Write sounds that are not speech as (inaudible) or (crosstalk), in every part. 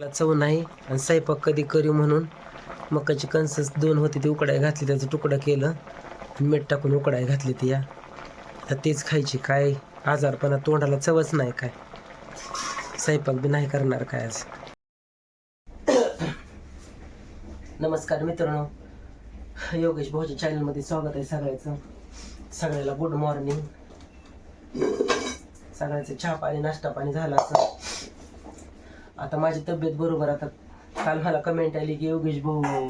त्याला चव नाही आणि स्वयंपाक कधी करू म्हणून मकाची कणसं दोन होती ती उकडाय घातली त्याचं तुकडं केलं आणि मीठ टाकून उकडाय घातली ती या. आता तेच खायची काय आजारपणा तोंडाला चवच नाही काय. स्वयंपाक बी नाही करणार काय आज. नमस्कार मित्रांनो. योगेश भाऊच्या चॅनलमध्ये स्वागत आहे सगळ्याचं. सगळ्याला गुड मॉर्निंग सगळ्याचं चहा पाणी नाश्ता पाणी झाला असं. आता माझी तब्येत बरोबर आता काल मला कमेंट आली की योगेश भाऊ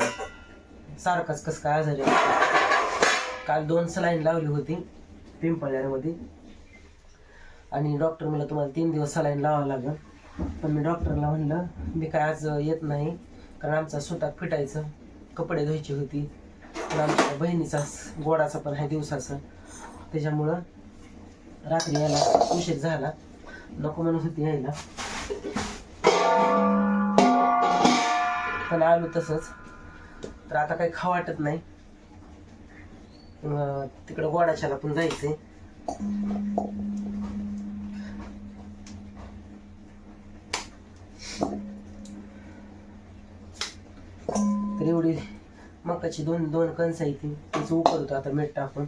सारखाच कसं काय आजारी काल दोन सलाईन लावली होती पिंपळ्यामध्ये आणि डॉक्टर मला तुम्हाला तीन दिवस सलाईन लावावं लागेल. पण मी डॉक्टरला म्हणलं मी काय आज येत नाही कारण आमचा स्वतः फिटायचं कपडे धुवायची होती. पण आमच्या बहिणीचा गोडाचा पण आहे दिवसाचं. त्याच्यामुळं रात्री यायला उशीर झाला. नको म्हणत होती यायला. पण आलो तसंच. तर आता काही खा वाटत नाही. तिकडं गोडाच्याला पण जायचंय. तर एवढी मकाची दोन दोन कणस आहे ती. तिचं उकळतो आता मीठ टाकून.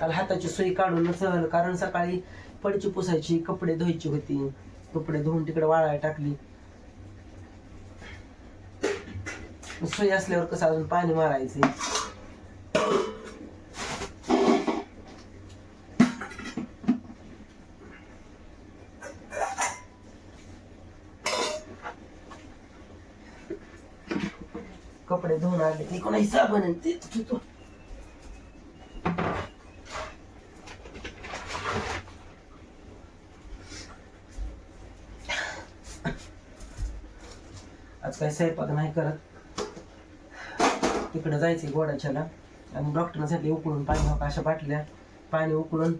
काल हाताची सुई काढून सहल कारण सकाळी पडची पुसायची कपडे धुवायची होती. कपडे धुवून तिकडे वाळायला टाकली. सुई असल्यावर कसं अजून पाणी मारायचे? कपडे धुवून आले. की कोणाही साबण आहे ते काही स्वयंपाक नाही करत. तिकडं जायचं गोडाच्याला आणि डॉक्टरांसाठी उकळून पाणी नका अशा बाटल्या पाणी उकळून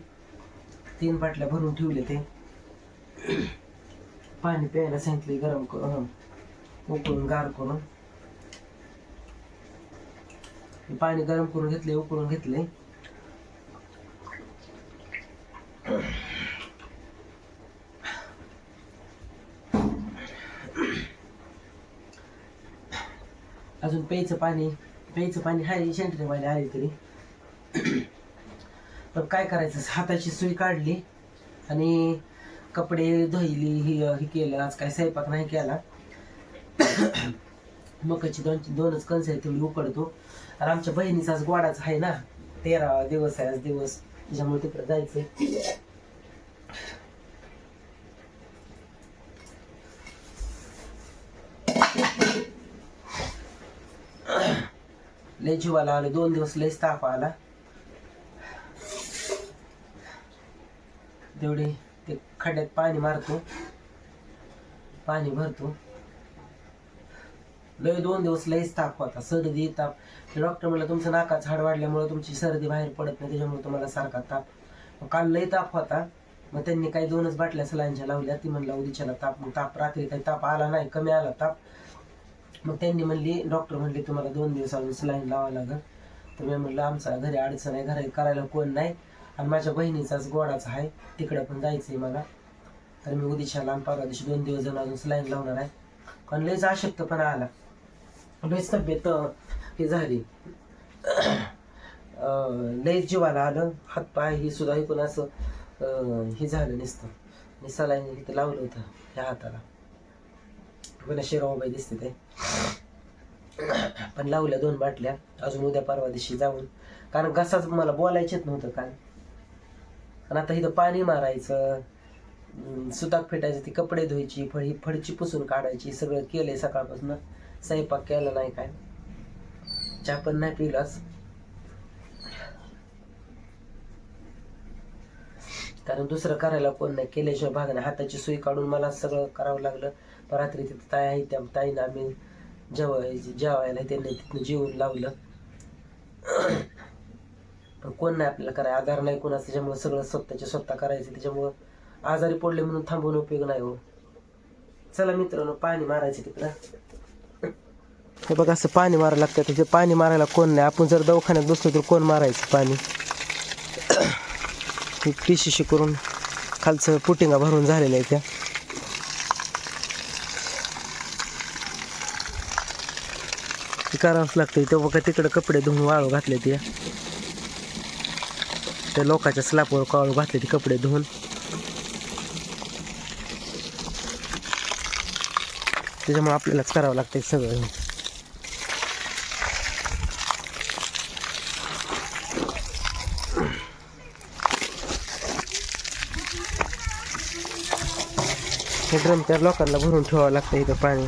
तीन बाटल्या भरून ठेवले ते. पाणी प्यायला सांगितले गरम करून उकळून गार करून. पाणी गरम करून घेतले उकळून घेतले अजून प्यायचं पाणी प्यायचं पाणी हाय शेंटरीवाले आले तरी. (clears throat) पण काय करायचं हाताची सुई काढली आणि कपडे धुईली ही हे केलं आज काय स्वयंपाक नाही केला. (clears throat) मकाची दोन दोनच कणस आहे तेवढी उकडतो. आणि आमच्या बहिणीचा आज गोडाच आहे ना तेरा दिवस आहे आज दिवस. त्याच्यामुळे तिकडे जायचंय. लय जीवाला आले दोन दिवस लयच ताप आला. तेवढे ते खड्ड्यात पाणी मारतो. पाणी भरतो. लय दोन दिवस लयच ताप होता सर्दी ताप डॉक्टर म्हणलं तुमचं नाकात झाड वाढल्यामुळे तुमची सर्दी बाहेर पडत नाही त्याच्यामुळे तुम्हाला सारखा ताप. मग काल लय ताप होता. मग त्यांनी काही दोनच बाटल्या सलाईनच्या लावल्या. ती म्हणलं उद्याच्याला ताप मग ताप रात्री काही ताप आला नाही कमी आला ताप. मग त्यांनी म्हणली डॉक्टर म्हणले तुम्हाला दोन दिवस अजून सलाईन लावावं लागेल. तर मी म्हणलं आमचा घरी अडचण आहे घरी करायला कोण नाही आणि माझ्या बहिणीचाच गोडाचा आहे तिकडं पण जायचं आहे मला. तर मी उदिशाला आणि परवा दिवशी दोन दिवस जाऊन अजून सलाईन लावणार आहे. पण लयच अशक्तपणा आला. लयच तब्येत हे झाली. लयच जीवाला आलं. हातपाय ही सुद्धा ऐकून असं हे झालं नसतं. मी सलाईन इथं लावलं होतं ह्या हाताला. पुन्हा शिरोबाई दिसते ते. पण लावल्या दोन बाटल्या. अजून उद्या परवा दिवशी जाऊन. कारण घसाच मला बोलायचेच नव्हतं काय आणि आता इथं पाणी मारायचं सुताक फेटायचं ती कपडे धुवायची फळ ही फडची पुसून काढायची सगळं केलंय सकाळपासून. स्वयंपाक केला नाही काय चहा पण नाही पिलाच कारण दुसरं करायला कोण नाही. केल्याशिवाय भागाने हाताची सुई काढून मला सगळं करावं लागलं. रात्री तिथं ताई आहे त्या ताईनं आम्ही जेवायची जेवायला त्यांनी तिथनं जेवून लावलं. पण कोण नाही आपल्याला करायला आधार नाही कोणाचं त्याच्यामुळं सगळं स्वतःच्या स्वतः करायचं त्याच्यामुळं आजारी पडले म्हणून थांबवून उपयोग नाही हो. चला मित्रांनो पाणी मारायचं तिकडं. हे बघ असं पाणी मारायला लागतं त्याचे पाणी मारायला कोण नाही. आपण जर दवाखान्यात बसलो तर कोण मारायचं पाणी? (coughs) पिशीशी करून खालचं पुटिंगा भरून झालेल्या आहे त्या. करावंच लागतं तेव्हा का तिकडे कपडे धुवून वाळू घातले ते. त्या लोकांच्या स्लॅपवर काळू घातले ते कपडे धुवून. त्याच्यामुळे आपल्यालाच करावं लागतं सगळं. हे ड्रम त्या लोकांना भरून ठेवावं लागतं इथं पाणी.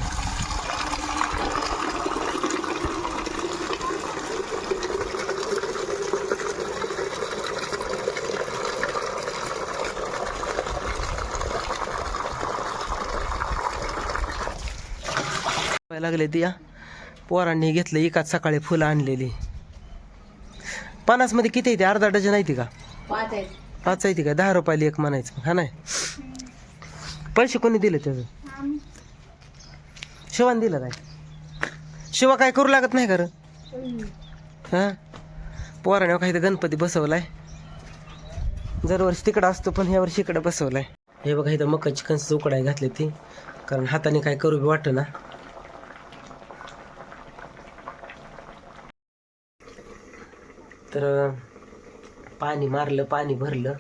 लागले ती या पोरांनी घेतलं एकाच सकाळी फुलं आणलेली. पन्नासमध्ये किती येते अर्धा डझन आहे ती का? पाच आहेत. पाच आहे ती का? दहा रुपयाला एक म्हणायचं. हा नाही? पैसे कोणी दिले त्याचं? शिवान दिलं काय शिवा काय करू लागत नाही का रे हा? पोराने काही गणपती बसवलाय. दरवर्षी तिकडं असतो पण ह्या वर्षी इकडं बसवलाय. हे बघा इथं मकाची कणस उकडाय घातली ती. कारण हाताने काय करू बी वाटत ना तर पाणी मारलं पाणी भरलं.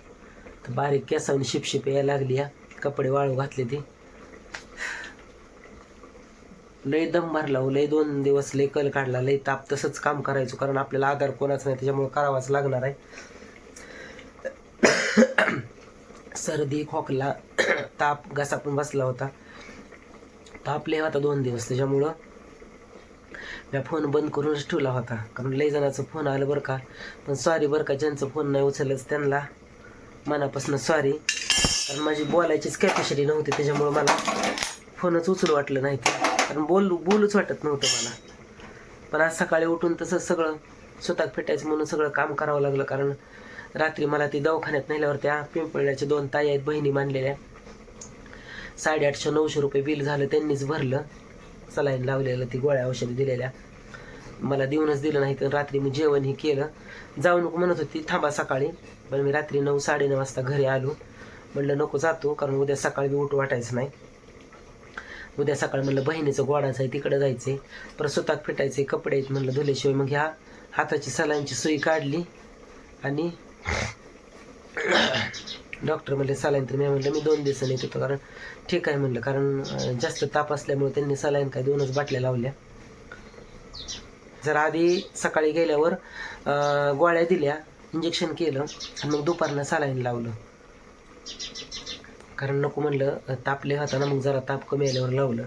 तर बारीक केसावून शिपशिप यायला लागली या. कपडे वाळू घातले ते. लय दम भरला हो लय दोन दिवस लय कल काढला लय ताप तसंच काम करायचो कारण आपल्याला आधार कोणाच नाही त्याच्यामुळे करावाच लागणार आहे. सर्दी खोकला ताप घसा पण बसला होता. ताप लय होता दोन दिवस त्याच्यामुळं मी फोन बंद करूनच ठेवला होता. कारण लई जणांचं फोन आलं बरं का. पण सॉरी बरं का ज्यांचं फोन नाही उचललंच त्यांना. मनापासून सॉरी कारण माझी बोलायचीच कॅपॅसिटी नव्हती त्याच्यामुळं मला फोनच उचलू वाटलं नाही. ते कारण बोलू बोलूच वाटत नव्हतं मला. पण आज सकाळी उठून तसं सगळं स्वतः फेटायचं म्हणून सगळं काम करावं लागलं. कारण रात्री मला ती दवाखान्यात नेल्यावर त्या पिंपळण्याच्या दोन ताई आहेत बहिणी मानलेल्या. साडेआठशे नऊशे रुपये बिल झालं त्यांनीच भरलं. सलाईन लावलेलं ती गोळ्या औषधी दिलेल्या. मला देऊनच दिलं नाही तर रात्री मी जेवण हे केलं. जाऊ नको म्हणत होती थांबा सकाळी. पण मी रात्री नऊ साडेनऊ वाजता घरी आलो. म्हणलं नको जातो कारण उद्या सकाळी मी उठ वाटायचं नाही. उद्या सकाळी म्हणलं बहिणीचं गोडाचं आहे तिकडं जायचं आहे परत स्वतः फिटायचे कपडे आहेत. म्हणलं धुल्याशिवाय मग ह्या हाताची सलाईनची सुई काढली आणि डॉक्टर म्हणले सलाईन तर मी म्हणलं मी दोन दिवसांनी येत होतो कारण ठीक आहे म्हणलं. कारण जास्त ताप असल्यामुळे त्यांनी सलाईन काय दोनच बाटल्या लावल्या. जर आधी सकाळी गेल्यावर गोळ्या दिल्या इंजेक्शन केलं आणि मग दुपारनं सलाईन लावलं. कारण नको म्हणलं तापले होताना मग जरा ताप कमी आल्यावर लावलं.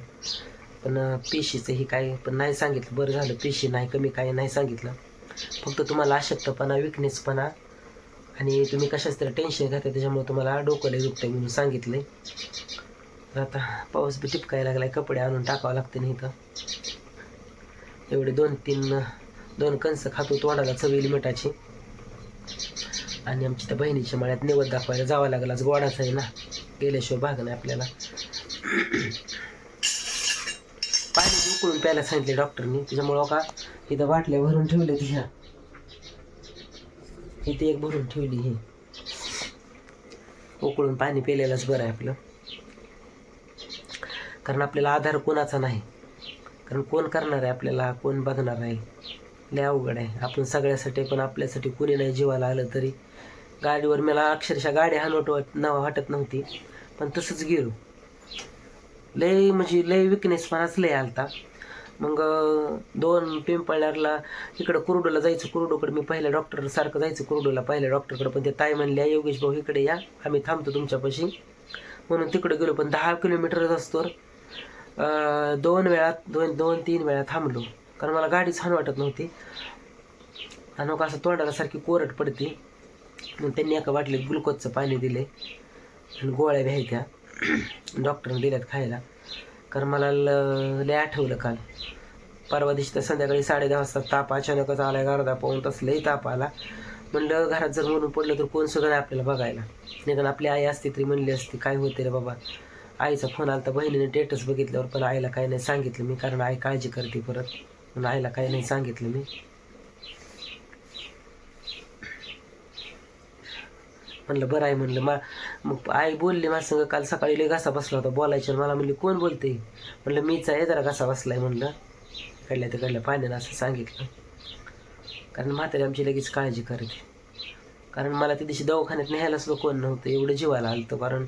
पण पेशीचं ही काय पण नाही सांगितलं. बरं झालं पेशी नाही कमी काय नाही सांगितलं. फक्त तुम्हाला अशक्तपणा विकनेसपणा आणि तुम्ही कशाच तरी टेन्शन घेता त्याच्यामुळे तुम्हाला डोकं लय दुखतंय म्हणून सांगितलंय. तर आता पाऊस बी टिपकायला लागलाय कपडे आणून टाकावं लागते नाही तर एवढे दोन तीन दोन कणसं खातो तोंडाला चवी मिठाची. आणि आमच्या त्या बहिणीच्या मळ्यात निवड दाखवायला जावं लागलं आज गोडाच आहे ना. गेल्याशिवाय भाग नाही आपल्याला. पाणी उकळून प्यायला सांगितले डॉक्टरनी त्याच्यामुळं का इथं बाटल्या भरून ठेवले तिच्या इथे एक भरून ठेवली ही. उकळून पाणी पिलेलंच बरं आहे आपलं. कारण आपल्याला आधार कोणाचा नाही. कारण कोण करणार आहे आपल्याला कोण बघणार आहे लय अवघड आहे. आपण सगळ्यासाठी पण आपल्यासाठी कोणी नाही जीवाला आलं तरी. गाडीवर मला अक्षरशः गाडी हानवट वाट न वाटत नव्हती. पण तसंच गेलो. लय म्हणजे लय विकनेसपणाच लय आलता. मग दोन पिंपळण्याला इकडं कुरडूला जायचं कुरडूकडे मी पहिल्या डॉक्टर सारखं जायचं कुरडूला पहिल्या डॉक्टरकडे पण ते ताई म्हणल्या योगेश भाऊ इकडे या. आम्ही थांबतो तुमच्यापाशी. म्हणून तिकडे गेलो पण दहा किलोमीटरच असतो. दोन वेळा दोन दोन तीन वेळा थांबलो. कारण मला गाडी छान वाटत नव्हती. आणि मग असं तोंडाला सारखी कोरट पडते. मग त्यांनी एका बाटलीत ग्लुकोजचं पाणी दिले. आणि गोळ्या घ्यायच्या. (clears throat) डॉक्टरने दिल्यात खायला. कारण मला ल- लय आठवलं काल. परवा दिवशी तर संध्याकाळी साडे दहा वाजता ताप अचानकच आला आहे अर्धा पाऊन तास लई ताप आला. म्हणलं घरात जर म्हणून पडलं तर कोण सगळं आपल्याला बघायला? निदान आपली आई असती तरी म्हणली असती काय होते रे बाबा? आईचा फोन आला तर बहिणीने टेटस बघितल्यावर पण आईला काही नाही सांगितलं मी कारण आई काळजी करते परत. म्हणून आईला काही नाही सांगितलं मी. म्हणलं बरं आहे म्हणलं मा मग आई बोलली माझ्या काल सकाळी लय घासा बसला होता बोलायचं. मला म्हणली कोण बोलते म्हणलं मीच आहे जरा घासा बसलाय म्हणलं. कडल्या तर कडल्या पाण्यानं असं सांगितलं. कारण म्हातारी आमची लगेच काळजी करते. कारण मला त्या दिवशी दवाखान्यात न्यायला सुद्धा कोण नव्हतं एवढं जीवाला आलं होतं कारण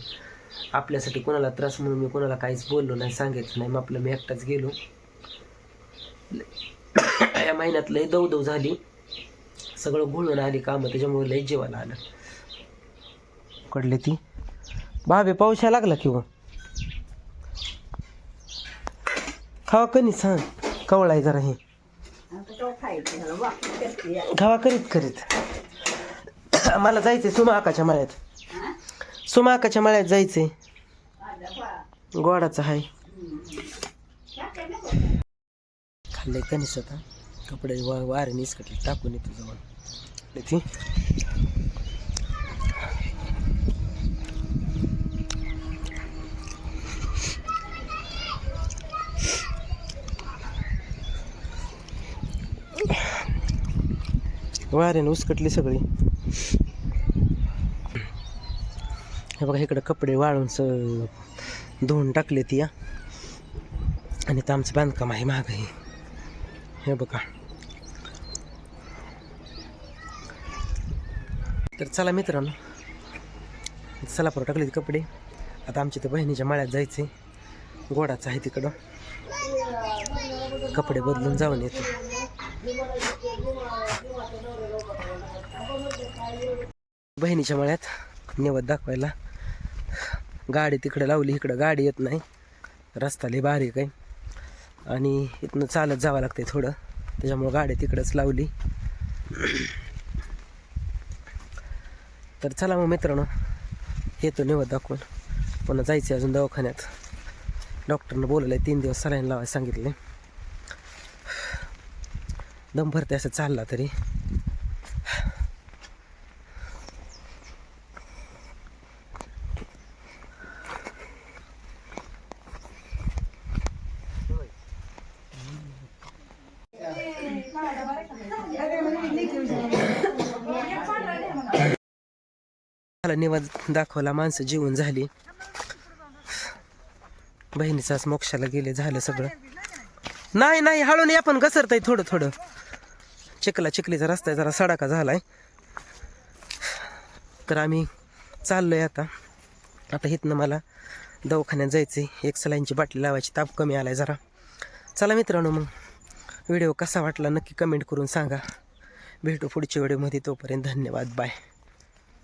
आपल्यासाठी कोणाला त्रास म्हणून मी कोणाला काहीच बोललो नाही सांगितलं नाही. मग आपलं मी एकटाच गेलो. या महिन्यात लय दौदव झाली. सगळं घोळून आली कामं त्याच्यामुळे लय जीवाला आलं. कडले ती. बाबे पाऊस यायला लागला किंवा हो? खावा कणी सांग कवळाय जरा हे. खावा करीत करीत. मला जायचंय सुमाकाच्या मळ्यात. सुमाकाच्या मळ्यात जायचंय. गोडाचं हाय. खाल्ले कणीस आता. कपडे वा वारे निसकटले टाकून येतो जवळ. ती वाऱ्याने उसकटली सगळी. हे बघा इकडं कपडे वाळून स धुवून टाकले ती या आणि तर आमचं बांधकाम आहे महाग आहे हे बघा. तर चला मित्रांनो सलापूर टाकले ते कपडे. आता आमच्या त्या बहिणीच्या माळ्यात जायचे गोडाचं आहे तिकडं. कपडे बदलून जाऊन येतो. बहिणीच्या मळ्यात निवत दाखवायला. गाडी तिकडे लावली इकडं गाडी येत नाही. रस्ता लय बारीक आहे आणि इथनं चालत जावं लागतंय थोडं. त्याच्यामुळं गाडी तिकडंच लावली. तर चला मग मित्रांनो येतो निवत दाखवून. पुन्हा जायचं अजून दवाखान्यात. डॉक्टरनं बोलवलं आहे तीन दिवस सलाईन लावायला सांगितले दम भरते असं चालला तरी. मला दाखवला माणसं जीवन झाली. बहिणीचाच मोक्षाला गेले झालं सगळं. नाही नाही हळून आपण पण घसरताय थोडं थोडं. चिखला चिखलीचा रस्ता आहे जरा सडाका झालाय. तर आम्ही चाललोय आता. आता इथनं मला दवाखान्यात जायचंय. एक सलाईनची बाटली लावायची ताप कमी आलाय जरा. चला मित्रांनो मग व्हिडिओ कसा वाटला नक्की कमेंट करून सांगा. भेटू पुढच्या व्हिडिओमध्ये तोपर्यंत धन्यवाद बाय